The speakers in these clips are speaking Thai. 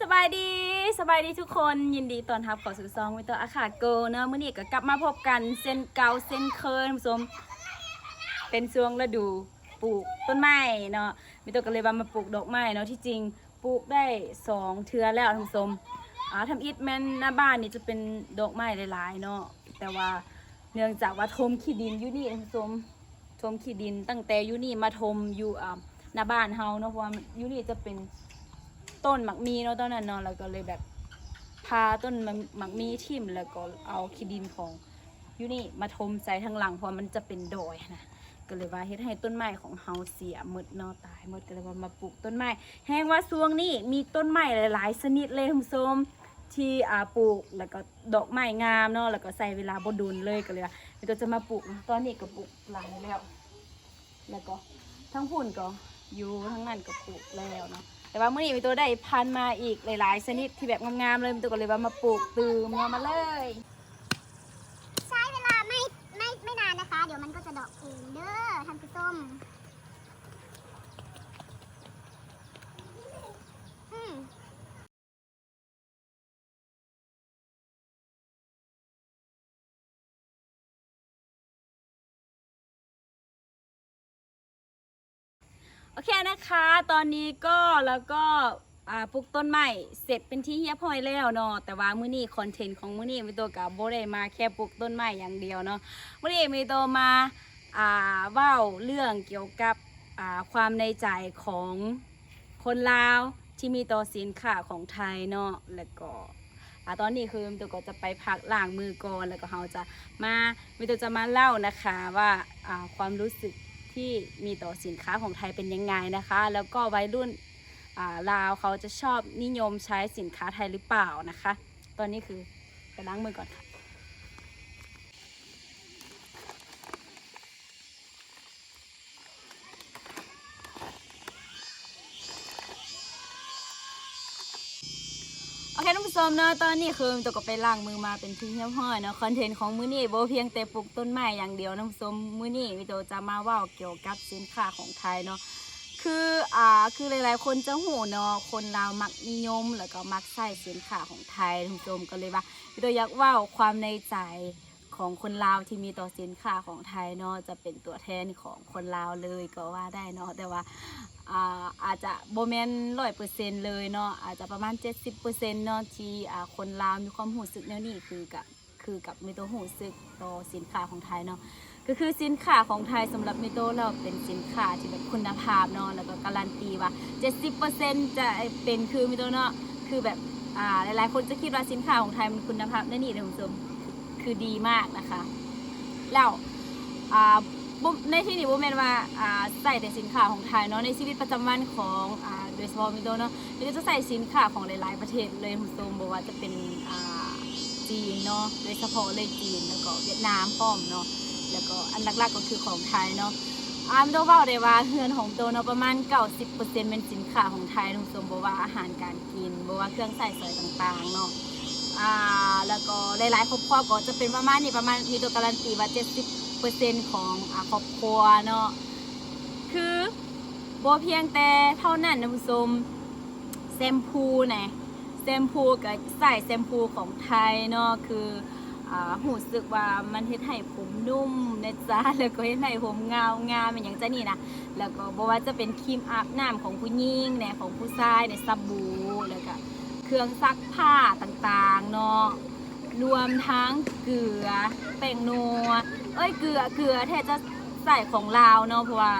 สบายดีสบายดีทุกคนยินดีต้อนรับเข้าสู่ซองวิตออาคาโกเนาะมื้อนี้ก็กลับมาพบกันเส้นเก่าเส้นเคยท่านผู้ชมเป็นช่วงฤดูปลูกต้นไม้เนาะมิโตก็เลยว่ามาปลูกดอกไม้เนาะที่จริงปลูกได้สองเทือแล้วท่านผู้ชมอ่าทำอิฐแม่นหน้าบ้านนี่จะเป็นดอกไม้หลายๆเนาะแต่ว่าเนื่องจากว่าทมขี้ดินอยู่นี่ท่านผู้ชมทมขี้ดินตั้งแต่อยูนี่มาทมอยู่อ่าหน้าบ้านเฮาเนาะเพราะว่าอยูนี่จะเป็น ต้นหมักมีเนาะตอนนั้นเนาะแล้วก็เลยแบบพาต้นหมักมีทิ่มแล้วก็เอาขี้ดินของอยูนี่มาทมใส่ทางหลังเพราะมันจะเป็นดอยนะก็เลยว่าเฮ็ดให้ต้นไม้ของเฮาเสียหมดเนาะตายหมดก็เลยว่ามาปลูกต้นไม้แห้งว่าช่วงนี้มีต้นไม้หลายๆชนิดเลยคุณผู้ชมที่อ่าปลูกแล้วก็ดอกไม้งามเนาะแล้วก็ใส่เวลาบดุลเลยก็เลยว่าเดี๋ยวจะมาปลูกตอนนี้ก็ปลูกหลายแล้ว แล้วก็ทั้งพุ่นก็อยู่ทั้งนั้นก็ปลูกแล้วเนาะ แต่ว่าเมื่อนี้มีตัวได้พันมาอีกหลายๆชนิดที่แบบงามๆเลยมีตัวก็เลยว่ามาปลูกตืมเอามาเลยใช้เวลาไม่ไม่ไม่นานนะคะ เดี๋ยวมันก็จะดอกเองเด้อท่านผู้ชมอืม โอเคนะคะ ตอนนี้ก็แล้วก็ปลูกต้นไม้เสร็จเป็นที่เรียบร้อยแล้วเนาะแต่ว่ามื้อนี้คอนเทนต์ของมื้อนี้มีตัวกับโบได้มาแค่ปลูกต้นไม้อย่างเดียวเนาะมื้อนี้มีตัวมาอ่าเว้าเรื่องเกี่ยวกับอ่าความในใจของคนลาวที่มีต่อสินค้าของไทยเนาะแล้วก็อตอนนี้คือมีตัวก็จะไปพักล้างมือก่อนแล้วก็เราจะมามีตัวจะมาเล่านะคะว่าความรู้สึก ที่มีต่อสินค้าของไทยเป็นยังไงนะคะ แล้วก็วัยรุ่นลาวเขาจะชอบนิยมใช้สินค้าไทยหรือเปล่านะคะ ตอนนี้คือไปล้างมือก่อนค่ะ โอเคท่านผู้ช มเนาะตอนนี้คือตัวก็ไปล้างมือมาเป็นที่เรียบร้อยเนาะคอนเทนต์ของมื้อนี้โบเพียงแต่ปลูกต้นไม้อย่างเดียวน้ำส้มมื้อนี้วิโตจะมาว่าเกี่ยวกับสินค้าของไทยเนาะคืออ่าคือหลายๆ คนจะหูเนาะคนลาวมักนิยม แล้วก็มักใส่สินค้าของไทยท่านผู้ชมก็เลยว่าวิโตอยากว่าความในใจ ของคนลาวที่มีต่อสินค้าของไทยเนาะจะเป็นตัวแทนของคนลาวเลยก็ว่าได้เนาะแต่ว่าอาอาจจะโบแมนร้อยเปอร์เซ็นเลยเนาะอาจจะประมาณ 70%เนเนาะที่คนลาวมีความหูสึกแนวนี้คือกับคือกับมีตัวหูสึกต่อสินค้าของไทยเนาะก็คือสินค้าของไทยสำหรับมิโตเราเป็นสินค้าที่แบบคุณภาพเนาะแล้วก็การันตีว่า 70%จะเป็นคือมิโตเนาะคือแบบอ่าหลายๆคนจะคิดว่าสินค้าของไทยมันคุณภาพแน่นี่ท่านผู้ชม คือดีมากนะคะ แล้วในที่นี้บ่แม่นว่าใส่แต่สินค้าของไทยเนาะในชีวิตประจำวันของโดยเฉพาะมิโดเนาะมิโดจะใส่สินค้าของหลาย ๆ ประเทศเลยคุณผู้ชมบ่ว่าจะเป็นจีนเนาะโดยเฉพาะเลยจีนแล้วก็เวียดนามพร้อมเนาะแล้วก็อันหลัก ๆ ก็คือของไทยเนาะอ่ามิโดว้าได้ว่าเฮือนของโตเนาะประมาณ90%เป็นสินค้าของไทยคุณผู้ชมบ่ว่าอาหารการกินบ่ว่าเครื่องใส่สอยต่าง ๆ เนาะ อ่าแล้วก็หลายๆครอบครัวก็จะเป็นประมาณนี้ประมาณมีตัวการันตีว่า70%ของอ่าครอบครัวเนาะคือบ่เพียงแต่เท่านั้นนะผู้ชมแซมพูนะแซมพูกับใส่แซมพูของไทยเนาะคือหูสึกว่ามันเฮ็ดให้ผมนุ่มนะจ๊ะแล้วก็เฮ็ดให้ผมเงางามเป็นอย่างจ้นี่นะแล้วก็บ่ว่าจะเป็นครีมอาบน้ำของผู้หญิงเนี่ยของผู้ชายเนี่ยสบู่แล้วก็ เครื่องซักผ้าต่างๆเนาะรวมทั้งเกลือแป้งนัวเอ้ยเกลือเกลือแท้จะใส่ของลาวเนาะเพราะว่า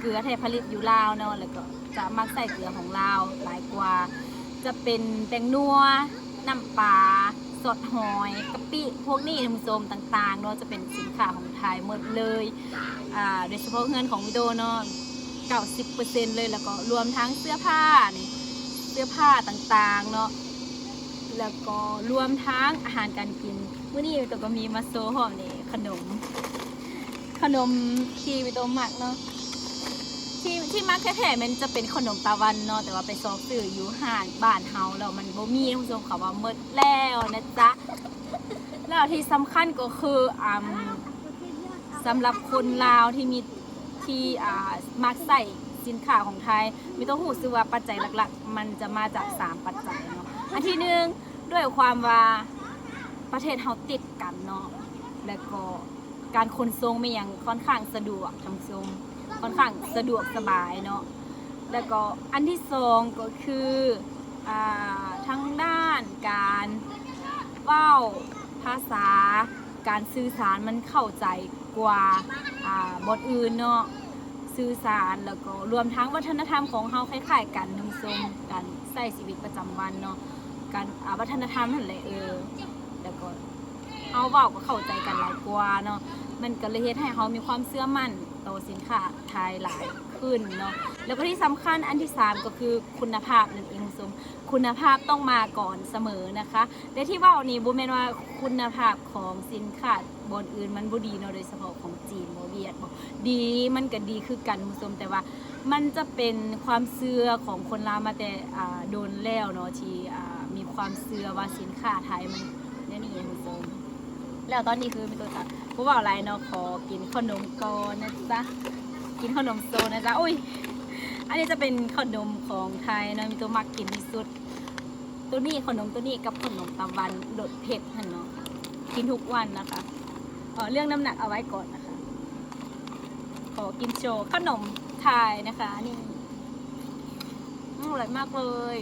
เกลือแท้ผลิตอยู่ลาวเนาะแล้วก็จะมักใส่เกลือของลาวหลายกว่า จะเป็นแป้งนัวน้ำปลาสดหอยกะปิพวกนี้ท่านมต่างๆเนาะจะเป็นสินค้าของไทยหมดเลยอ่าโดยเฉพาะเงินของวิโดเนาะ90%เลยแล้วก็รวมทั้งเสื้อผ้านี่ สื้อผ้าต่างๆเนาะแล้วก็รวมทั้งอาหารการกินเมื้อนี้ตัวก็มีมาโซหอมนี่ขนม ขนมที่วิโตมักเนาะที่ที่มักแท้ๆมันจะเป็นขนมตาวันเนาะแต่ว่าไปซอกซื้ออยู่ห้างบ้านเฮาแล้วมันบ่มีท่านผู้ชมเขาว่าหมดแล้วนะจ๊ะแล้วที่สำคัญก็คืออ่าสำหรับคนลาวที่มีที่อ่ามักใส่ สินค้าของไทย มีตัวหูซื้อว่าปัจจัยหลักๆ มันจะมาจาก 3 ปัจจัยเนาะอันที่หนึ่งด้วยความว่าประเทศเฮาติดกันเนาะแล้วก็การขนส่งไม่ยังค่อนข้างสะดวกทำส่งค่อนข้างสะดวกสบายเนาะแล้วก็อันที่สองก็คืออ่าทางด้านการเว้าภาษา การสื่อสารมันเข้าใจกว่าบทอื่นเนาะ สื่อสารแล้วก็รวมทั้งวัฒนธรรมของเฮาคล้ายๆกันทั้งทรงการใช้ชีวิตประจำวันเนาะการอ่าวัฒนธรรมนั่นแหละเออแล้วก็เฮาเว้าก็เข้าใจกันหลายกว่าเนาะมันก็เลยเฮ็ดให้เฮามีความเชื่อมั่นต่อสินค้าไทยหลายขึ้นเนาะแล้วก็ที่สำคัญอันที่สามก็คือคุณภาพนั่นเองคุณผู้ชม คุณภาพต้องมาก่อนเสมอนะคะและที่ว่านี่บ่แมนว่าคุณภาพของสินค้าบนอื่นมันบ่ดีเนาะโดยเฉพาะของจีนบ่เวียดบ่ดีมันก็ดีคือกันคุณผู้ชมแต่ว่ามันจะเป็นความเชื่อของคนลาวมาแต่โดนแล้วเนาะที่มีความเชื่อว่าสินค้าไทยมันเนี่ยนี่คุณผู้ชมแล้วตอนนี้คือมีตัวค่ะผู้บ่าวไรเนาะขอกินขนมก่อนนะจ๊ะกินขนมโซนะจ๊ะอุ้ย อันนี้จะเป็นขนมของไทยเนาะมีตัวมักกินที่สุด ตัวนี้ขนมตัวนี้กับขนมตะวันรสเผ็ดหั่นเนาะกินทุกวันนะคะเออเรื่องน้ำหนักเอาไว้ก่อนนะคะ ขอกินโชว์ขนมไทยนะคะนี่อร่อยมากเลย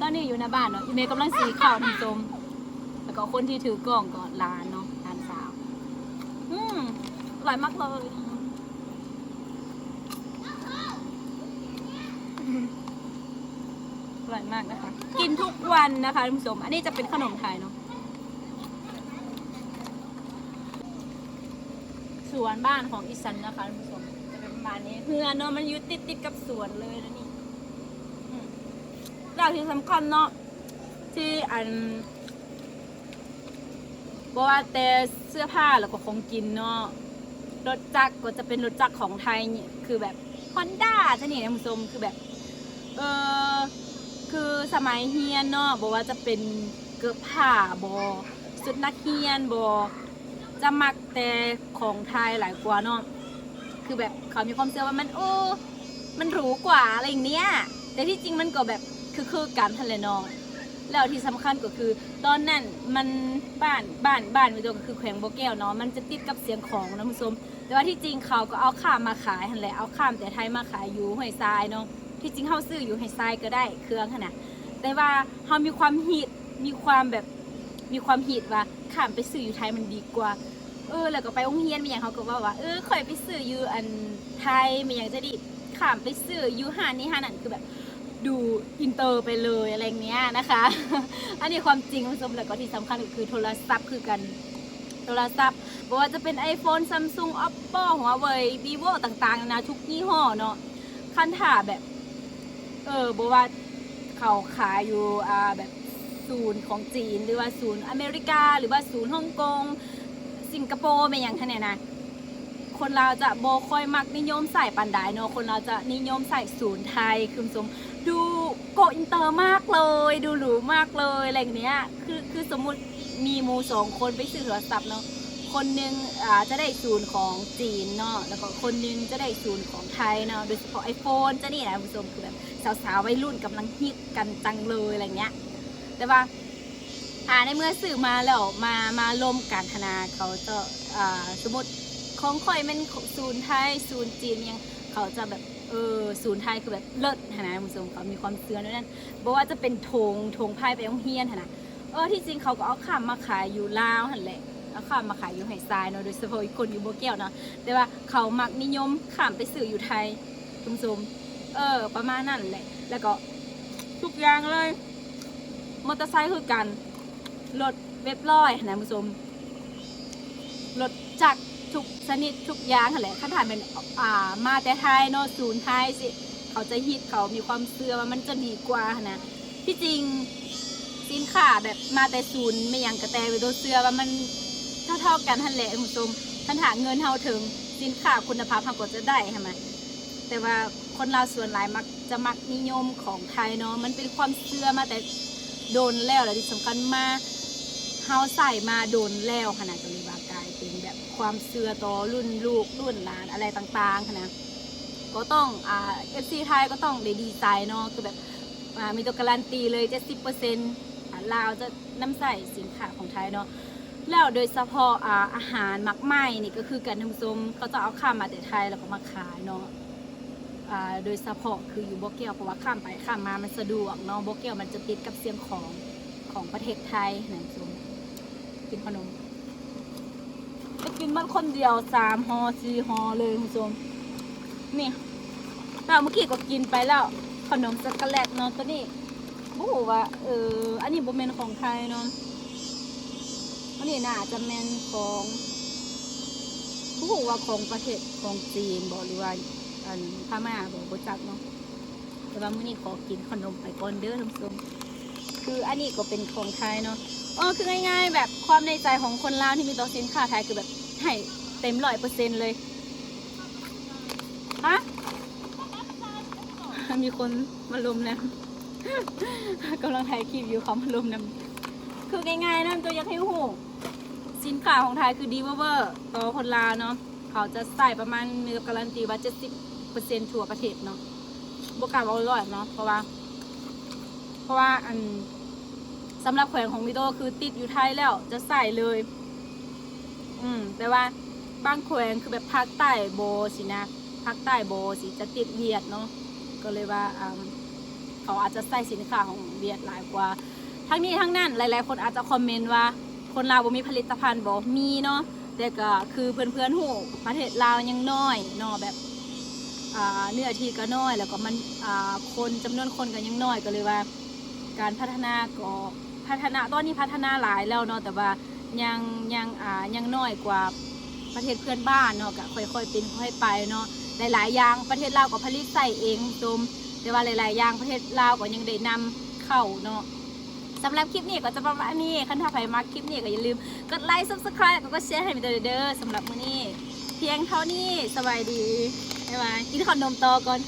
ตอนนี้อยู่ในบ้านเนาะอีเมย์กำลังสีข้าวทำส้มแล้วก็คนที่ถือกล่องก็ร้านเนาะร้านสาว อืมอร่อยมากเลย อร่อยมากนะคะ กินทุกวันนะคะท่านผู้ชม อันนี้จะเป็นขนมไทยเนาะ สวนบ้านของอีสันนะคะท่านผู้ชม จะเป็นประมาณนี้เฮือนเนาะมันอยู่ติดติดกับสวนเลยนะนี่อืมแล้วที่สำคัญเนาะที่อันบอกว่าแต่เสื้อผ้าแล้วก็ของกินเนาะรถจักรก็จะเป็นรถจักรของไทยเนี่ยคือแบบฮอนด้าจะนี่นะท่านผู้ชมคือแบบ เออ คือสมัยเฮียนเนาะบอกว่าจะเป็นเกือบผ้าบอสุดนักเฮียนบอจะมักแต่ของไทยหลายกว่าเนาะคือแบบเขามีความเชื่อว่ามันโอ้มันหรูกว่าอะไรอย่างเนี้ยแต่ที่จริงมันก็แบบคือคือการทะเลนาะแล้วที่สำคัญก็คือ ตอนนั้นมันบ้านบ้านบ้านวิโดก็คือแขวงโบแก้วเนาะมันจะติดกับเสียงของนะคุณผู้ชมแต่ว่าที่จริงเขาก็เอาข้ามมาขายหันแหละเอาข้ามแต่ไทยมาขายอยู่ห้วยทรายเนาะ ที่จริงเขาซื้ออยู่ห้วยทรายก็ได้เครื่องนาดแต่ว่าเขามีความฮิตมีความแบบมีความฮิตว่าข้ามไปซื้ออยู่ไทยมันดีกว่า เออ แล้วก็ไปโรงเรียนมีอย่างเขาก็ว่าว่าเออข่อยไปซื้ออยู่อันไทยมีอย่างจะดิขามไปซื้ออยู่ห้านนี้ห้านนั้นคือแบบดูอินเตอร์ไปเลยอะไรเงี้ยนะคะ อันนี้ความจริงคุณผู้ชมแล้วก็ที่สำคัญก็คือโทรศัพท์คือกันโทรศัพท์บอกว่าจะเป็น iPhone Samsung Oppo Huawei Vivo ต่างๆนานาทุกยี่ห้อเนาะคันถ่าแบบ เออบอกว่าเขาขายอยู่อ่าแบบศูนย์ของจีนหรือว่าศูนย์อเมริกา หรือว่าศูนย์ฮ่องกง สิงคโปร์เป็นอย่างท่านเนี่ยนะคนเราจะโบค่อยมักนิยมใส่ปันไดเนาะคนเราจะนิยมใส่ศูนย์ไทยคือสมดูโกอินเตอร์มากเลย ดูหรูมากเลยอะไรอย่างเนี้ยคือคือสมมุติมีมูสองคนไปซื้อโทรศัพท์เนาะ คนหนึงอ่าจะได้ศูนย์ของจีนเนาะแล้วก็คนหนึงจะได้ศูนย์ของไทยเนาะโดยเฉพาะไอโฟนจะนี่นะคุณผู้ชมคือแบบสาวๆวัยรุ่นกำลังฮิตกันจังเลยอะไรเงี้ยแต่ว่าอ่าในเมื่อสื่อมาแล้วมามาลมการธนาเขาจะอ่าสมมติของข่อยเป็นศูนย์ไทยศูนย์จีนยังเขาจะแบบเออศูนย์ไทยคือแบบเลิศนะคุณผู้ชมเขามีความเสื่อด้วยนั่นบอกว่าจะเป็นธงธงไพ่ไปโรงเรียนนะเออที่จริงเขาก็เอาข้ามมาขายอยู่ลาวหันแหละ เอาข้ามมาขายอยู่ไหทรายเนาะโดยเฉพาะคนอยู่โบเกียวเนาะแต่ว่าเขามักนิยมข้ามไปสื่ออยู่ไทยคุณผู้ชมเออ ประมาณนั้นแหละ แล้วก็ทุกอย่างเลยมอเตอร์ไซค์คือกันรถเว็บร้อยนะผู้ชมรถจักรทุกชนิดทุกอย่างนั่นแหละถ้าถ่ายเป็นอ่ามาแต่ไทยเนาะศูนย์ไทยสิเขาจะฮิตเขามีความเชื่อว่ามันจะดีกว่านะที่จริงสินค้าแบบมาแต่ศูนย์ไม่อย่างกระแตไปตัวเสื้อว่ามัน เท่าๆกันทันแหละคุณผู้ชมท่านหาเงินเท่าถึงสินค้าคุณภาพเราก็จะได้ใช่ไหมแต่ว่าคนเราวส่วนหลายมักจะมักนิยมของไทยเนาะมันเป็นความเชื่อมาแต่โดนแล้วและที่สำคัญมาเฮาใส่มาโดนแล้วขนาดจนเลยว่ากายเป็นแบบความเชื่อต่อรุ่นลูกรุ่นหลานอะไรต่างๆนะก็ต้องอ่าเอฟซีไทยก็ต้องได้ดีใจเนาะคือแบบมีตัวการันตีเลยเจ็ดสิบเปอร์เซ็นต์ลาวจะน้ำใส่สินค้าของไทยเนาะ แล้วโดยเฉพาะอ่าอาหารมักไหม้นี่ก็คือการทำส้มเขาจะเอาข้ามมาแต่ไทยแล้วก็มาขายเนาะอ่าโดยเฉพาะคืออยู่บ่อแก้วเพราะว่าข้ามไปข้ามมามันสะดวกเนาะบ่อแก้วมันจะติดกับเสียงของของประเทศไทยนะคุณซมกินขนมจะกินมันคนเดียวสามหอสี่หอเลยคุณผู้ชมนี่แต่เมื่อกี้ก็กินไปแล้ว ขนมช็อกโกแลตเนาะตัวนี้โอ้โหว่าเอออันนี้บ่แม่นของไทยเนาะ อันนี้น่าจะแม่นของโอ้ว่าของประเทศของจีนบ่หรือว่าอันพม่าบอกบจักเนาะแต่ว่ามื้อนี้ขอกินขนมไปก่อนเด้อท่านผู้มคืออันนี้ก็เป็นของไทยเนาะอ๋อคือง่าย ๆ แบบความในใจของคนลาวที่มีต่อสินค้าไทยคือแบบให้เต็มร้อยเปอร์เซ็นต์เลยฮะมีคนมาลุมนะกำลังถ่ายคลิปอยู่เขามาลุมนะคือง่ายๆนะตัวอยักให้หู สินค้าของไทยคือดีเวอร์ต่อคนลาวเนาะเขาจะใส่ประมาณเนื้อการันตีว่า70เปอร์เซ็นทั่วประเทศเนาะบวกกับเอาร้อยเนาะเพราะว่า เพราะว่าอันสำหรับแขวงของมิโตคือติดอยู่ไทยแล้วจะใส่เลย อืมแต่ว่าบางแขวงคือแบบภาคใต้โบสินะภาคใต้โบสิจะติดเวียดเนาะก็เลยว่าอืมเขาอาจจะใส่สินค้าของเวียดหลายกว่า ทั้งนี้ทั้งนั้นหลาย ๆ คนอาจจะคอมเมนต์ว่า คนลาวบ่มีผลิตภัณฑ์บ่มีเนาะแต่ก็คือเพื่อนๆหูประเทศลาวยังน้อยเนาะแบบเนื้อที่ก็น้อย แล้วก็มันคนจำนวนคนก็ยังน้อยก็เลยว่า การพัฒนาก็พัฒนาตอนนี้พัฒนาหลายแล้วเนาะแต่ว่ายังยังอ่ายังน้อยกว่าประเทศเพื่อนบ้านเนาะก็ค่อยๆเป็นค่อยไปเนาะหลายๆอย่างประเทศลาวก็ผลิตใส่เองตมแต่ว่าหลายๆอย่างประเทศลาวก็ยังได้นำเข้าเนาะ สำหรับคลิปนี้ก็จะประมาณนี้คันถ้าใครมาคลิปนี้ก็อย่าลืมกดไลค์ subscribe แล้วก็แชร์ให้มิตรเด้อสำหรับมื้อนี้ เพียงเท่านี้สบายดีบ๊ายบายกินขนมต่อก่อน